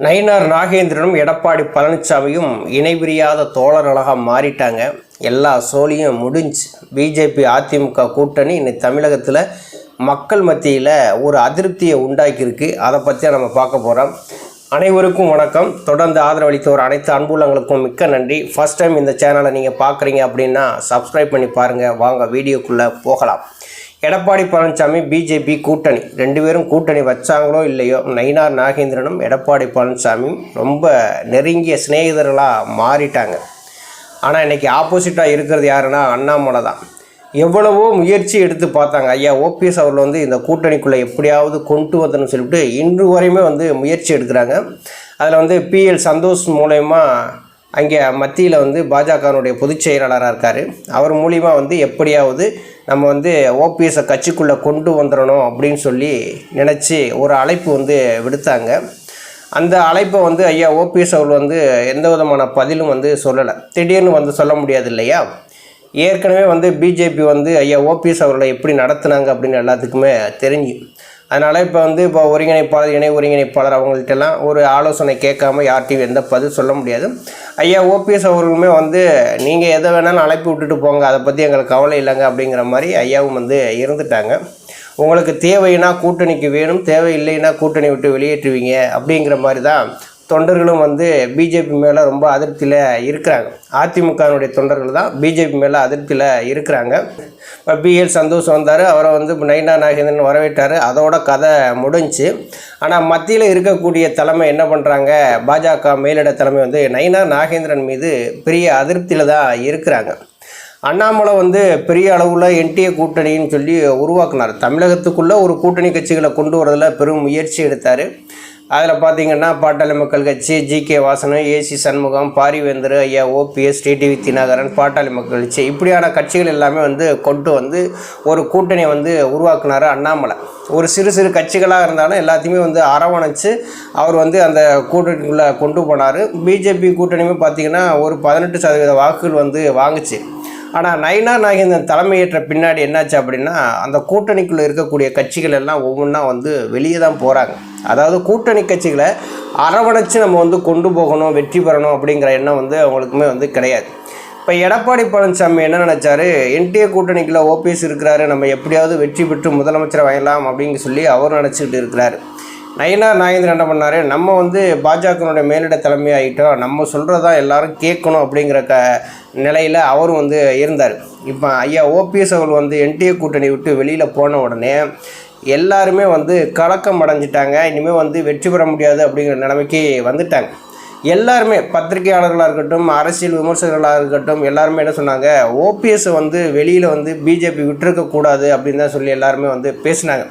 நயினார் நாகேந்திரனும் எடப்பாடி பழனிசாமியும் இணைபிரியாத தோழர்களாக மாறிட்டாங்க. எல்லா சோழியும் முடிஞ்சு பிஜேபி அதிமுக கூட்டணி இன்னைக்கு தமிழகத்தில் மக்கள் மத்தியில் ஒரு அதிருப்தியை உண்டாக்கியிருக்கு. அதை பற்றி நம்ம பார்க்க போகிறோம் அனைவருக்கும் வணக்கம். தொடர்ந்து ஆதரவளித்தோர் அனைத்து அன்புள்ளங்களுக்கும் மிக்க நன்றி. ஃபஸ்ட் டைம் இந்த சேனலை நீங்கள் பார்க்குறீங்க அப்படின்னா சப்ஸ்கிரைப் பண்ணி பாருங்கள் வாங்க வீடியோக்குள்ளே போகலாம். எடப்பாடி பழனிசாமி பிஜேபி கூட்டணி. ரெண்டு பேரும் கூட்டணி வச்சாங்களோ இல்லையோ நயினார் நாகேந்திரனும் எடப்பாடி பழனிசாமியும் ரொம்ப நெருங்கிய சிநேகிதர்களாக மாறிட்டாங்க. ஆனால் இன்றைக்கி ஆப்போசிட்டாக இருக்கிறது யாருன்னா அண்ணாமலை தான். எவ்வளவோ முயற்சி எடுத்து பார்த்தாங்க. ஐயா ஓபிஎஸ் அவர்கள் வந்து இந்த கூட்டணிக்குள்ளே எப்படியாவது கொண்டு வந்தணும்னு சொல்லிட்டு இன்று வரையுமே வந்து முயற்சி எடுக்கிறாங்க. அதில் வந்து பிஎல் சந்தோஷ் மூலயமா அங்கே மத்தியில் வந்து பாஜகனுடைய பொதுச் செயலாளராக இருக்கார். அவர் மூலிமா வந்து எப்படியாவது நம்ம வந்து ஓபிஎஸை கட்சிக்குள்ளே கொண்டு வந்துடணும் அப்படின்னு சொல்லி நினச்சி ஒரு அழைப்பு வந்து விடுத்தாங்க. அந்த அழைப்பை வந்து ஐயா ஓபிஎஸ் அவர் வந்து எந்த விதமான பதிலும் வந்து சொல்லலை. திடீர்னு வந்து சொல்ல முடியாது இல்லையா? ஏற்கனவே வந்து பிஜேபி வந்து ஐயா ஓபிஎஸ் அவர்களை எப்படி நடத்துனாங்க அப்படின்னு எல்லாத்துக்குமே தெரிஞ்சு அதனால் இப்போ வந்து இப்போ ஒருங்கிணைப்பாளர் இணை ஒருங்கிணைப்பாளர் அவங்கள்ட்டெல்லாம் ஒரு ஆலோசனை கேட்காம யார்ட்டையும் எந்த பதில் சொல்ல முடியாது. ஐயா ஓபிஎஸ் அவர்களுமே வந்து நீங்கள் எதை வேணாலும் அழைப்பு விட்டுட்டு போங்க அதை பற்றி எங்களுக்கு கவலை இல்லைங்க அப்படிங்கிற மாதிரி ஐயாவும் வந்து இருந்துட்டாங்க. உங்களுக்கு தேவைன்னா கூட்டணிக்கு வேணும் தேவையில்லைன்னா கூட்டணி விட்டு வெளியேற்றுவீங்க அப்படிங்கிற மாதிரி தான் தொண்டர்களும் வந்து பிஜேபி மேலே ரொம்ப அதிருப்தியில் இருக்கிறாங்க. அதிமுகனுடைய தொண்டர்கள் தான் பிஜேபி மேலே அதிருப்தியில் இருக்கிறாங்க. இப்போ பிஎல் சந்தோஷ் வந்தார். அவரை வந்து நைனா நாகேந்திரன் வரவேற்றார். அதோட கதை முடிஞ்சு ஆனால் மத்தியில் இருக்கக்கூடிய தலைமை என்ன பண்ணுறாங்க பாஜக மேலிட தலைமை வந்து நைனா நாகேந்திரன் மீது பெரிய அதிருப்தியில் தான் இருக்கிறாங்க. அண்ணாமலை வந்து பெரிய அளவில் என்டிஏ கூட்டணின்னு சொல்லி உருவாக்குனார். தமிழகத்துக்குள்ளே ஒரு கூட்டணி கட்சிகளை கொண்டு வரதில் பெரும் முயற்சி எடுத்தார். அதில் பார்த்தீங்கன்னா Pattali Makkal Katchi G K AC Shanmugam Parivendhar ஐயா ஓபிஎஸ் டிடிவி தினகரன் பாட்டாளி மக்கள் கட்சி இப்படியான கட்சிகள் எல்லாமே வந்து கொண்டு வந்து ஒரு கூட்டணி வந்து உருவாக்குனார் அண்ணாமலை. ஒரு சிறு சிறு கட்சிகளாக இருந்தாலும் எல்லாத்தையுமே வந்து அரவணைச்சு அவர் வந்து அந்த கூட்டணிக்குள்ளே கொண்டு போனார். பிஜேபி கூட்டணியுமே பார்த்தீங்கன்னா ஒரு பதினெட்டு சதவீத வாக்குகள் வந்து வாங்குச்சு. ஆனால் நயினா நாகேந்திரன் தலைமையேற்ற பின்னாடி என்னாச்சு அப்படின்னா அந்த கூட்டணிக்குள்ளே இருக்கக்கூடிய கட்சிகள் எல்லாம் ஒவ்வொன்றா வந்து வெளியே தான் போகிறாங்க அதாவது கூட்டணி கட்சிகளை அரவணைச்சு நம்ம வந்து கொண்டு போகணும் வெற்றி பெறணும் அப்படிங்கிற எண்ணம் வந்து அவங்களுக்குமே வந்து கிடையாது. இப்போ எடப்பாடி பழனிசாமி என்ன நினச்சாரு? என்டிஏ கூட்டணிக்குள்ள ஓபிஎஸ் இருக்கிறாரு நம்ம எப்படியாவது வெற்றி பெற்று முதலமைச்சரை வாங்கலாம் அப்படின்னு சொல்லி அவர் நினச்சிக்கிட்டு இருக்கிறாரு. நயினார் நாகேந்திரன் என்ன பண்ணார்? நம்ம வந்து பாஜகனுடைய மேலிட தலைமை ஆகிட்டோம் நம்ம சொல்கிறதா எல்லாரும் கேட்கணும் அப்படிங்கிற க நிலையில் அவரும் வந்து இருந்தார். இப்போ ஐயா ஓபிஎஸ் அவர்கள் வந்து என்டிஏ கூட்டணி விட்டு வெளியில் போன உடனே எல்லாருமே வந்து கலக்கம் அடைஞ்சிட்டாங்க. இனிமேல் வந்து வெற்றி பெற முடியாது அப்படிங்கிற நிலைமைக்கு வந்துட்டாங்க. எல்லாருமே பத்திரிகையாளர்களாக இருக்கட்டும் அரசியல் விமர்சகர்களாக இருக்கட்டும் எல்லாருமே என்ன சொன்னாங்க? ஓபிஎஸ் வந்து வெளியில் வந்து பிஜேபி விட்டுருக்கக்கூடாது அப்படின்னு தான் சொல்லி எல்லாருமே வந்து பேசினாங்க.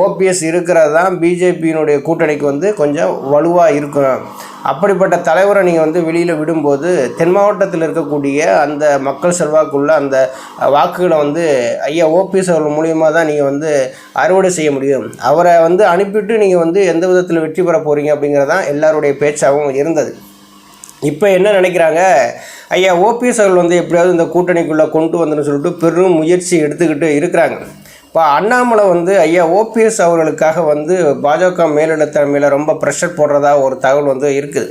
ஓபிஎஸ் இருக்கிறது தான் பிஜேபியினுடைய கூட்டணிக்கு வந்து கொஞ்சம் வலுவாக இருக்கும். அப்படிப்பட்ட தலைவரை நீங்கள் வந்து வெளியில் விடும்போது தென் மாவட்டத்தில் இருக்கக்கூடிய அந்த மக்கள் செல்வாக்குள்ள அந்த வாக்குகளை வந்து ஐயா ஓபிஎஸ் அவர்கள் மூலியமாக தான் நீங்கள் வந்து அறுவடை செய்ய முடியும். அவரை வந்து அனுப்பிட்டு நீங்கள் வந்து எந்த விதத்தில் வெற்றி பெற போகிறீங்க அப்படிங்கிறதான் எல்லாருடைய பேச்சாகவும் இருந்தது. இப்போ என்ன நினைக்கிறாங்க? ஐயா ஓபிஎஸ் அவர்கள் வந்து எப்படியாவது இந்த கூட்டணிக்குள்ளே கொண்டு வந்துன்னு சொல்லிட்டு பெரும் முயற்சி எடுத்துக்கிட்டு இருக்கிறாங்க. இப்போ அண்ணாமலை வந்து ஐயா ஓபிஎஸ் அவர்களுக்காக வந்து பாஜக மேலிடத்தலைமையில் ரொம்ப ப்ரெஷர் போடுறதா ஒரு தகவல் வந்து இருக்குது.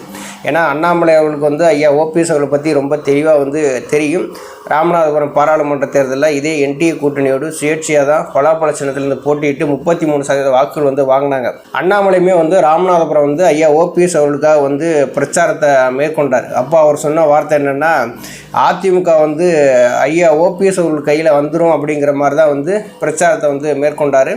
ஏன்னா அண்ணாமலை அவர்களுக்கு வந்து ஐயா ஓபிஎஸ் அவர்களை பற்றி ரொம்ப தெளிவாக வந்து தெரியும். ராமநாதபுரம் பாராளுமன்ற தேர்தலில் இதே என்டிஏ கூட்டணியோடு சுயேட்சையாக தான் பலாப்பழ சின்னத்திலிருந்து போட்டியிட்டு முப்பத்தி மூணு சதவீத வாக்குகள் வந்து வாங்கினாங்க. அண்ணாமலையுமே வந்து ராமநாதபுரம் வந்து ஐயா ஓபிஎஸ் அவர்களுக்காக வந்து பிரச்சாரத்தை மேற்கொண்டார். அப்போ அவர் சொன்ன வார்த்தை என்னென்னா அதிமுக வந்து ஐயா ஓபிஎஸ் அவர்கள் கையில் வந்துடும் அப்படிங்கிற மாதிரி தான் வந்து பிரச்சாரம் பிரச்சாரத்தை வந்து மேற்கொண்டார்.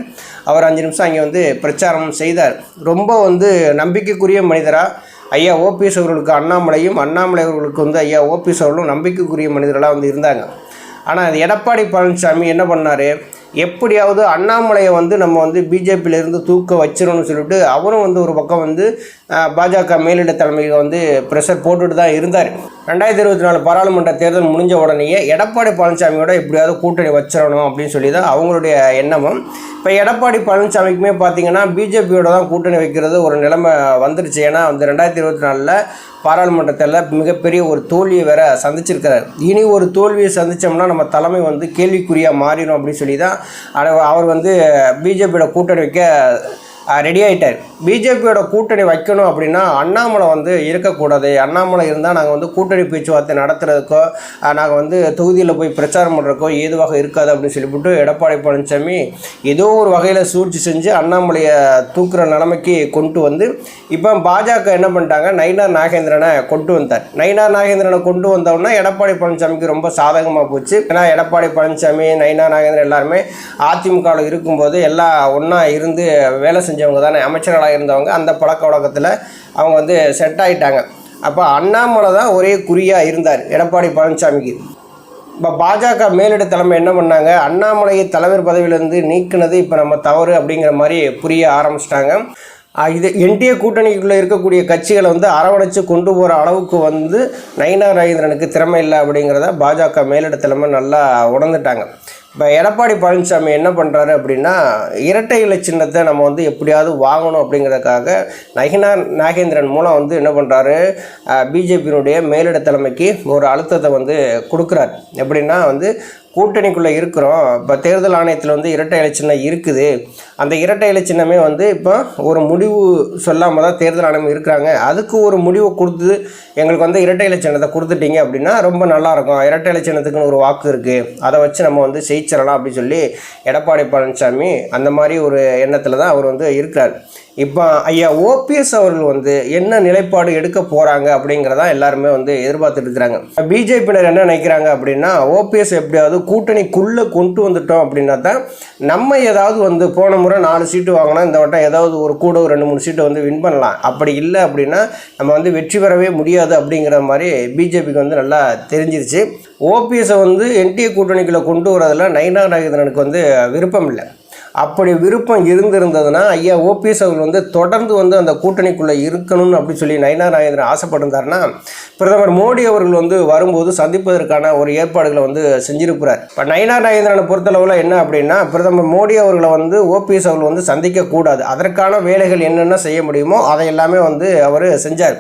அவர் அஞ்சு நிமிஷம் அங்கே வந்து பிரச்சாரம் செய்தார். ரொம்ப வந்து நம்பிக்கைக்குரிய மனிதராக ஐயா ஓபிஎஸ் அவர்களுக்கு அண்ணாமலையும் அண்ணாமலை அவர்களுக்கு வந்து ஐயா ஓபிஎஸ் அவர்களும் நம்பிக்கைக்குரிய மனிதர்களாக வந்து இருந்தாங்க. ஆனால் அது எடப்பாடி பழனிசாமி என்ன பண்ணார்? எப்படியாவது அண்ணாமலையை வந்து நம்ம வந்து பிஜேபியிலேருந்து தூக்க வச்சிடணும்னு சொல்லிட்டு அவரும் வந்து ஒரு பக்கம் வந்து பாஜக மேலிட தலைமையில் வந்து ப்ரெஷர் போட்டுட்டு தான் இருந்தார். ரெண்டாயிரத்தி இருபத்தி நாலு பாராளுமன்ற தேர்தல் முடிஞ்ச உடனேயே எடப்பாடி பழனிசாமியோட எப்படியாவது கூட்டணி வச்சிடணும் அப்படின்னு சொல்லி தான் அவங்களுடைய எண்ணமும். இப்போ எடப்பாடி பழனிசாமிக்குமே பார்த்தீங்கன்னா பிஜேபியோட தான் கூட்டணி வைக்கிறது ஒரு நிலைமை வந்துருச்சு. ஏன்னா வந்து ரெண்டாயிரத்தி இருபத்தி நாலில் பாராளுமன்றத்தில் மிகப்பெரிய ஒரு தோல்வியை வேற சந்திச்சிருக்கிறார். இனி ஒரு தோல்வியை சந்தித்தோம்னா நம்ம தலைமை வந்து கேள்விக்குறியாக மாறிடும் அப்படின்னு சொல்லி தான் அவர் அவர் வந்து பிஜேபியோட கூட்டணி வைக்க ரெடி ஆகிட்டார் பிஜேபியோட கூட்டணி வைக்கணும் அப்படின்னா அண்ணாமலை வந்து இருக்கக்கூடாது. அண்ணாமலை இருந்தால் நாங்கள் வந்து கூட்டணி பேச்சுவார்த்தை நடத்துறதுக்கோ நாங்கள் வந்து தொகுதியில் போய் பிரச்சாரம் பண்ணுறதுக்கோ ஏதுவாக இருக்காது அப்படின்னு சொல்லிவிட்டு எடப்பாடி பழனிசாமி ஏதோ ஒரு வகையில் சூழ்ச்சி செஞ்சு அண்ணாமலையை தூக்குற நிலைமைக்கு கொண்டு வந்து இப்போ பாஜக என்ன பண்ணிட்டாங்க? நயினார் நாகேந்திரனை கொண்டு வந்தார். நயினார் நாகேந்திரனை கொண்டு வந்தோடனே எடப்பாடி பழனிசாமிக்கு ரொம்ப சாதகமாக போச்சு. ஏன்னா எடப்பாடி பழனிசாமி நயினார் நாகேந்திரன் எல்லாருமே அதிமுகவில் இருக்கும்போது எல்லாம் ஒன்றா இருந்து வேலை செஞ்சவங்க தானே அமைச்சர்களாக இருந்தவங்க அந்த பழக்க வழக்கத்தில் அவங்க வந்து செட் ஆகிட்டாங்க அப்போ அண்ணாமலை தான் ஒரே குறியாக இருந்தார் எடப்பாடி பழனிசாமிக்கு. இப்போ பாஜக மேலிட தலைமை என்ன பண்ணாங்க? அண்ணாமலையை தலைவர் பதவியிலேருந்து நீக்கினது இப்போ நம்ம தவறு அப்படிங்கிற மாதிரி புரிய ஆரம்பிச்சிட்டாங்க. இது என்டிஏ கூட்டணிக்குள்ளே இருக்கக்கூடிய கட்சிகளை வந்து அரவணைச்சு கொண்டு போகிற அளவுக்கு வந்து நயினா ராஜேந்திரனுக்கு திறமை இல்லை அப்படிங்கிறத பாஜக மேலிட தலைமை நல்லா உணர்ந்துட்டாங்க. இப்போ எடப்பாடி பழனிசாமி என்ன பண்ணுறாரு அப்படின்னா இரட்டை இலை சின்னத்தை நம்ம வந்து எப்படியாவது வாங்கணும் அப்படிங்கிறதுக்காக நகினார் நாகேந்திரன் மூலம் வந்து என்ன பண்ணுறாரு பிஜேபியினுடைய மேலிட தலைமைக்கு ஒரு அழுத்தத்தை வந்து கொடுக்குறார். எப்படின்னா வந்து கூட்டணிக்குள்ளே இருக்கிறோம். இப்போ தேர்தல் ஆணையத்தில் வந்து இரட்டை இலை சின்னம் இருக்குது. அந்த இரட்டை இலை சின்னமே வந்து இப்போ ஒரு முடிவு சொல்லாமல் தான் தேர்தல் ஆணையம் இருக்கிறாங்க. அதுக்கு ஒரு முடிவு கொடுத்து எங்களுக்கு வந்து இரட்டை இலை சின்னத்தை கொடுத்துட்டீங்க அப்படின்னா ரொம்ப நல்லாயிருக்கும் இரட்டை இலை சின்னத்துக்குன்னு ஒரு வாக்கு இருக்குது அதை வச்சு நம்ம வந்து ஜெயிச்சிடலாம் அப்படின்னு சொல்லி எடப்பாடி பழனிசாமி அந்த மாதிரி ஒரு எண்ணத்தில் தான் அவர் வந்து இருக்கிறார். இப்போ ஐயா ஓபிஎஸ் அவர்கள் வந்து என்ன நிலைப்பாடு எடுக்க போகிறாங்க அப்படிங்கிறதான் எல்லாருமே வந்து எதிர்பார்த்துட்டு இருக்கிறாங்க. பிஜேபியினர் என்ன நினைக்கிறாங்க அப்படின்னா ஓபிஎஸ் எப்படியாவது கூட்டணிக்குள்ளே கொண்டு வந்துட்டோம் அப்படின்னா தான் நம்ம ஏதாவது வந்து போன முறை நாலு சீட்டு வாங்கினா இந்த வட்டம் ஏதாவது ஒரு கூட ஒரு ரெண்டு மூணு சீட்டை வந்து வின் பண்ணலாம். அப்படி இல்லை அப்படின்னா நம்ம வந்து வெற்றி பெறவே முடியாது அப்படிங்கிற மாதிரி பிஜேபிக்கு வந்து நல்லா தெரிஞ்சிருச்சு. ஓபிஎஸை வந்து என்டிஏ கூட்டணிக்குள்ளே கொண்டு வரதில் நயனா நாகேந்திரனுக்கு வந்து விருப்பம் இல்லை. அப்படி விருப்பம் இருந்திருந்ததுன்னா ஐயா ஓபிஎஸ் அவர்கள் வந்து தொடர்ந்து வந்து அந்த கூட்டணிக்குள்ளே இருக்கணும்னு அப்படி சொல்லி நயனா நாயந்திரன் ஆசைப்பட்டிருந்தாருன்னா பிரதமர் மோடி அவர்கள் வந்து வரும்போது சந்திப்பதற்கான ஒரு ஏற்பாடுகளை வந்து செஞ்சிருக்கிறார். இப்போ நயனா நாயந்திரனை பொறுத்தளவில் என்ன அப்படின்னா பிரதமர் மோடி அவர்களை வந்து ஓபிஎஸ் அவர்கள் வந்து சந்திக்கக்கூடாது. அதற்கான வேலைகள் என்னென்ன செய்ய முடியுமோ அதை எல்லாமே வந்து அவர் செஞ்சார்.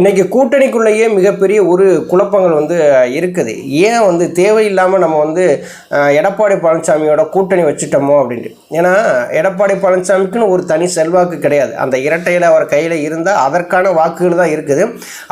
இன்றைக்கி கூட்டணிக்குள்ளேயே மிகப்பெரிய ஒரு குழப்பங்கள் வந்து இருக்குது. ஏன் வந்து தேவையில்லாமல் நம்ம வந்து எடப்பாடி பழனிசாமியோட கூட்டணி வச்சுட்டோமோ அப்படின்ட்டு. ஏன்னா எடப்பாடி பழனிசாமிக்குன்னு ஒரு தனி செல்வாக்கு கிடையாது. அந்த இரட்டையில் அவர் கையில் இருந்தால் அதற்கான வாக்குகள் தான் இருக்குது.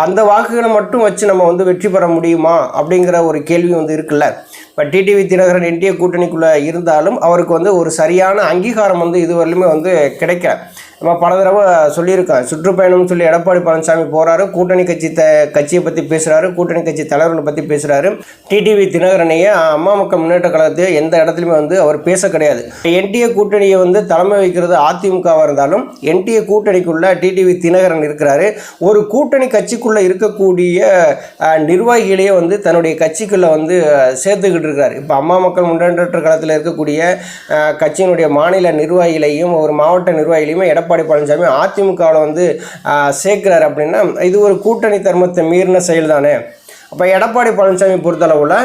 அந்த வாக்குகளை மட்டும் வச்சு நம்ம வந்து வெற்றி பெற முடியுமா? அப்படிங்கிற ஒரு கேள்வி வந்து இருக்குல்ல. இப்போ டிடிவி தினகரன் என்டிஏ கூட்டணிக்குள்ளே இருந்தாலும் அவருக்கு வந்து ஒரு சரியான அங்கீகாரம் வந்து இதுவரையிலுமே வந்து கிடைக்கல. நம்ம பல தடவை சொல்லியிருக்கோம் சுற்றுப்பயணம்னு சொல்லி எடப்பாடி பழனிசாமி போகிறாரு கூட்டணி கட்சி த கட்சியை பற்றி பேசுகிறாரு கூட்டணி கட்சி தலைவர்களை பற்றி பேசுகிறாரு டிடிவி தினகரனையே அம்மா மக்கள் முன்னேற்ற கழகத்தையோ எந்த இடத்துலையுமே வந்து அவர் பேச கிடையாது. என்டிஏ கூட்டணியை வந்து தலைமை வைக்கிறது அதிமுகவாக இருந்தாலும் என்டிஏ கூட்டணிக்குள்ளே டிடிவி தினகரன் இருக்கிறாரு. ஒரு கூட்டணி கட்சிக்குள்ளே இருக்கக்கூடிய நிர்வாகிகளையே வந்து தன்னுடைய கட்சிக்குள்ளே வந்து சேர்த்துக்கிட்டு இருக்கிறார். இப்போ அம்மா மக்கள் முன்னேற்ற கழகத்தில் இருக்கக்கூடிய கட்சியினுடைய மாநில நிர்வாகிகளையும் ஒரு மாவட்ட நிர்வாகிகளையுமே எடப்பாடி எடப்பாடி பழனிசாமி அதிமுகவில் வந்து சேர்க்கிறார் அப்படின்னா இது ஒரு கூட்டணி தர்மத்தை மீறின செயல் தானே அப்போ எடப்பாடி பழனிசாமி பொறுத்தளவில்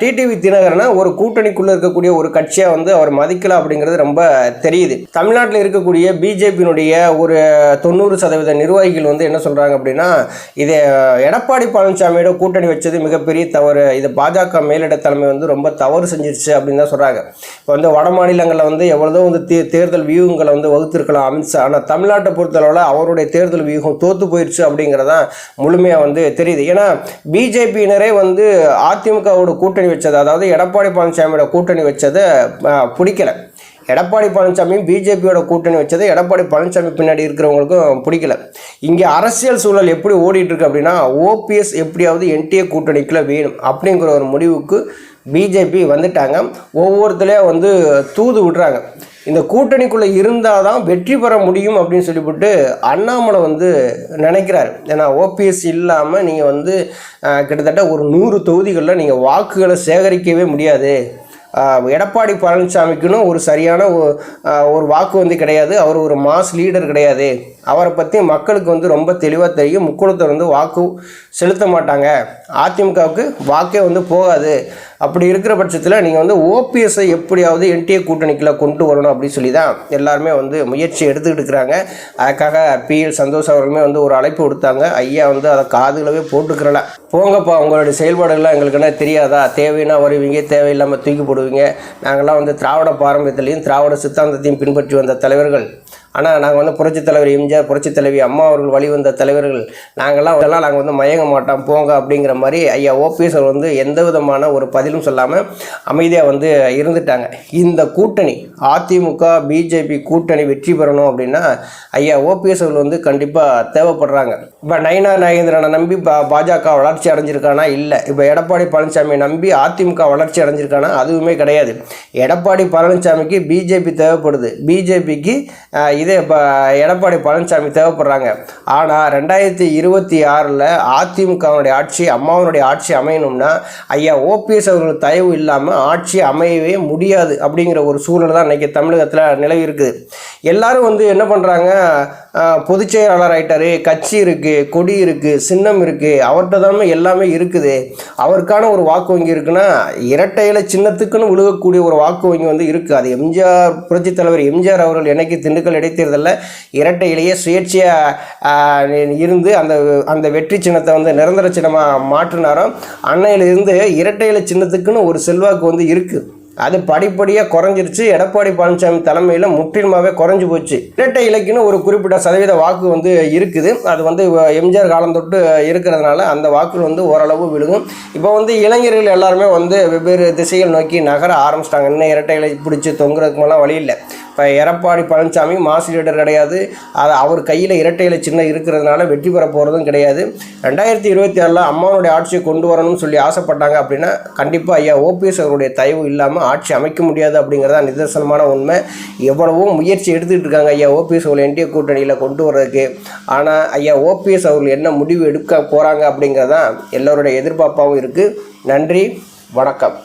டிடிவி தினகரனை ஒரு கூட்டணிக்குள்ளே இருக்கக்கூடிய ஒரு கட்சியாக வந்து அவர் மதிக்கல அப்படிங்கிறது ரொம்ப தெரியுது. தமிழ்நாட்டில் இருக்கக்கூடிய பிஜேபியினுடைய ஒரு தொண்ணூறு சதவீத நிர்வாகிகள் வந்து என்ன சொல்கிறாங்க அப்படின்னா இதை எடப்பாடி பழனிசாமியோட கூட்டணி வச்சது மிகப்பெரிய தவறு. இது பாஜக மேலிட தலைமை வந்து ரொம்ப தவறு செஞ்சிருச்சு அப்படின்னு தான் சொல்கிறாங்க இப்போ வந்து வட மாநிலங்களில் வந்து எவ்வளோ வந்து தே தேர்தல் வியூகங்களை வந்து வகுத்திருக்கலாம் அமித்ஷா. ஆனால் தமிழ்நாட்டை பொறுத்தளவில் அவருடைய தேர்தல் வியூகம் தோற்று போயிடுச்சு அப்படிங்கிறதான் முழுமையாக வந்து தெரியுது. ஏன்னா பிஜேபியினரே வந்து அதிமுகவோட கூட கூட்டணி வச்சது அதாவது எடப்பாடி பழனிசாமியோட கூட்டணி வச்சதை பிடிக்கல. எடப்பாடி பழனிசாமியும் பிஜேபியோட கூட்டணி வச்சது எடப்பாடி பழனிசாமி பின்னாடி இருக்கிறவங்களுக்கும் பிடிக்கல. இங்கே அரசியல் சூழல் எப்படி ஓடிட்டுருக்கு அப்படின்னா ஓபிஎஸ் எப்படியாவது என்டிஏ கூட்டணிக்குள்ளே வேணும் அப்படிங்கிற ஒரு முடிவுக்கு பிஜேபி வந்துட்டாங்க. ஒவ்வொருத்தலையும் வந்து தூது விடுறாங்க. இந்த கூட்டணிக்குள்ளே இருந்தால் தான் வெற்றி பெற முடியும் அப்படின்னு சொல்லிவிட்டு அண்ணாமலை வந்து நினைக்கிறார். ஏன்னா ஓபிஎஸ் இல்லாமல் நீங்கள் வந்து கிட்டத்தட்ட ஒரு நூறு தொகுதிகளில் நீங்கள் வாக்குகளை சேகரிக்கவே முடியாது. எடப்பாடி பழனிசாமிக்குன்னு ஒரு சரியான ஒரு வாக்கு வந்து கிடையாது. அவர் ஒரு மாஸ் லீடர் கிடையாது. அவரை பற்றி மக்களுக்கு வந்து ரொம்ப தெளிவாக தெரியும். முக்குளத்தை வந்து வாக்கு செலுத்த மாட்டாங்க. அதிமுகவுக்கு வாக்கே வந்து போகாது. அப்படி இருக்கிற பட்சத்தில் நீங்கள் வந்து ஓபிஎஸ்ஸை எப்படியாவது என்டிஏ கூட்டணிக்குள்ளே கொண்டு வரணும் அப்படின்னு சொல்லி தான் எல்லாருமே வந்து முயற்சி எடுத்துக்கிட்டு இருக்கிறாங்க. அதுக்காக பிஎல் சந்தோஷ் அவர்களுமே வந்து ஒரு அழைப்பு கொடுத்தாங்க ஐயா வந்து அதை காதுகளவே போட்டுக்கிறல. போங்கப்பா உங்களுடைய செயல்பாடுகள்லாம் எங்களுக்கு என்ன தெரியாதா? தேவைன்னா வருவீங்க தேவையில்லாமல் தூக்கி போடுவீங்க. நாங்கள்லாம் வந்து திராவிட பாரம்பரியத்திலையும் திராவிட சித்தாந்தத்தையும் பின்பற்றி வந்த தலைவர்கள். ஆனால் நாங்கள் வந்து புரட்சித் தலைவர் எம்ஜிஆர் புரட்சித் தலைவி அம்மா அவர்கள் வழிவந்த தலைவர்கள் நாங்கள்லாம் இதெல்லாம் நாங்கள் வந்து மயங்க மாட்டோம் போங்க அப்படிங்கிற மாதிரி ஐயா ஓபிஎஸ் அவர் வந்து எந்த விதமான ஒரு பதிலும் சொல்லாமல் அமைதியாக வந்து இருந்துட்டாங்க. இந்த கூட்டணி அதிமுக பிஜேபி கூட்டணி வெற்றி பெறணும் அப்படின்னா ஐயா ஓபிஎஸ் அவர்கள் வந்து கண்டிப்பாக தேவைப்படுறாங்க. இப்போ நயனா நாகேந்திரனை நம்பி பா பாஜக வளர்ச்சி அடைஞ்சிருக்கானா? இல்லை. இப்போ எடப்பாடி பழனிசாமியை நம்பி அதிமுக வளர்ச்சி அடைஞ்சிருக்கானா? அதுவுமே கிடையாது. எடப்பாடி பழனிசாமிக்கு பிஜேபி தேவைப்படுது. பிஜேபிக்கு இதே இப்போ எடப்பாடி பழனிசாமி தேவைப்படுறாங்க. ஆனால் ரெண்டாயிரத்தி இருபத்தி ஆறில் அதிமுகவுடைய ஆட்சி அம்மாவனுடைய ஆட்சி அமையணும்னா ஐயா ஓபிஎஸ் அவர்கள் தயவு இல்லாமல் ஆட்சி அமையவே முடியாது அப்படிங்கிற ஒரு சூழல் தான் இன்றைக்கி தமிழகத்தில் நிலவி இருக்குது. எல்லோரும் வந்து என்ன பண்ணுறாங்க பொதுச் செயலாளர் ஆயிட்டாரு. கட்சி இருக்குது கொடி இருக்குது சின்னம் இருக்குது அவர்கிட்ட தானே எல்லாமே இருக்குது. அவருக்கான ஒரு வாக்கு வங்கி இருக்குன்னா இரட்டையில சின்னத்துக்குன்னு விழுகக்கூடிய ஒரு வாக்கு வங்கி வந்து இருக்குது அது எம்ஜிஆர் புரட்சித் தலைவர் எம்ஜிஆர் அவர்கள் என்னைக்கு திண்டுக்கல் இடைத்தேர்தலில் இரட்டையிலேயே சுயேட்சையாக இருந்து அந்த அந்த வெற்றி சின்னத்தை வந்து நிரந்தர சின்னமாக மாற்றினாரோ அன்னையிலிருந்து இரட்டை இலை சின்னத்துக்குன்னு ஒரு செல்வாக்கு வந்து இருக்குது அது படிப்படியாக குறைஞ்சிருச்சு. எடப்பாடி பழனிசாமி தலைமையில் முற்றிலுமாகவே குறைஞ்சி போச்சு. இரட்டை இலக்குன்னு ஒரு குறிப்பிட்ட சதவீத வாக்கு வந்து இருக்குது. அது வந்து எம்ஜிஆர் காலம் தொட்டு இருக்கிறதுனால அந்த வாக்குகள் வந்து ஓரளவு விழுகும். இப்போ வந்து இளைஞர்கள் எல்லாருமே வந்து வெவ்வேறு திசைகள் நோக்கி நகர ஆரம்பிச்சிட்டாங்க. இன்னும் இரட்டை இலை பிடிச்சி தொங்குறதுக்குமெல்லாம் வழி இல்லை. இப்போ எடப்பாடி பழனிசாமி மாசு லீடர் கிடையாது. அது அவர் கையில் இரட்டையில் சின்ன இருக்கிறதுனால வெற்றி பெற போகிறதும் கிடையாது. ரெண்டாயிரத்தி இருபத்தி ஆறில் அம்மாவுடைய ஆட்சியை கொண்டு வரணும்னு சொல்லி ஆசைப்பட்டாங்க அப்படின்னா கண்டிப்பாக ஐயா ஓபிஎஸ் அவருடைய தயவு இல்லாமல் ஆட்சி அமைக்க முடியாது அப்படிங்கிறதா நிதர்சனமான உண்மை. எவ்வளவோ முயற்சி எடுத்துகிட்டு இருக்காங்க ஐயா ஓபிஎஸ் அவர்கள் என்டிஏ கூட்டணியில் கொண்டு வர்றதுக்கு. ஆனால் ஐயா ஓபிஎஸ் அவர்கள் என்ன முடிவு எடுக்க போகிறாங்க அப்படிங்கிறதான் எல்லோருடைய எதிர்பார்ப்பாகவும் இருக்குது நன்றி வணக்கம்.